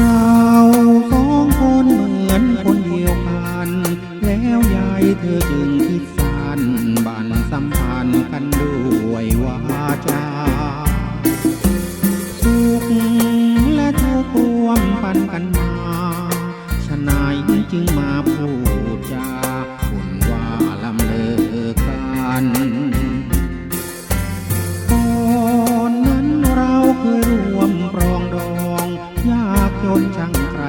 ราสองคนเหมือนคนเดียวกันแล้วยายเธอจึงคิดสานบันสัมพันธ์กันด้วยวาจาสุขและทุกข์รมปันกันมาฉนายจึงมาพูด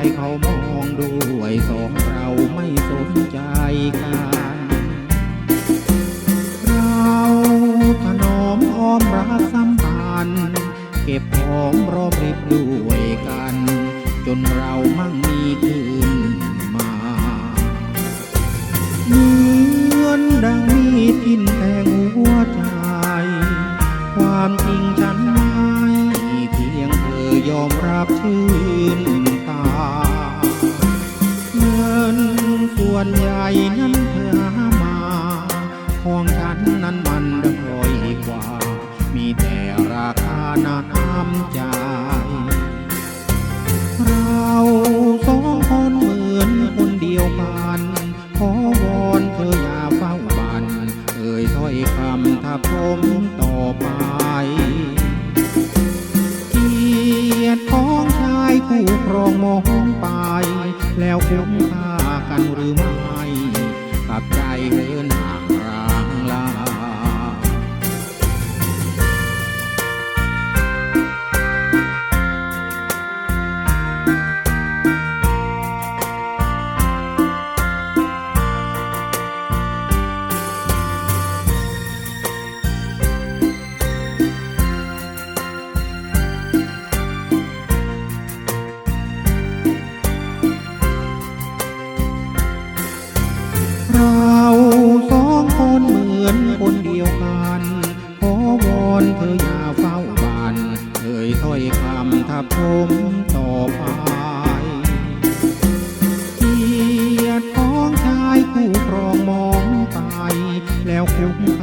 างใครเขามองด้วยสองเราไม่สนใจกันเราถนอมอ้อมรักสัมพันธ์เก็บหอมรอมริบด้วยกัน จนเรามั่งมีขึ้นมาเหมือนดังมีทิ่นแทงหัวใจ ความจริงฉันไม่เพียงเธอยอมรับชื่นา เงินส่วนใหญ่นั้นเธอมามาของฉันนั้นมันด้อยกว่า มีแต่ แล้วคุ้มค่ากันหรือไม่กับใจเหินห่างราง เธออย่าเฝ้าบานเอ่ยถ้อยคำทับทมต่อไปเกียรติของชายผู้ครองมองไป แล้วคุ้ม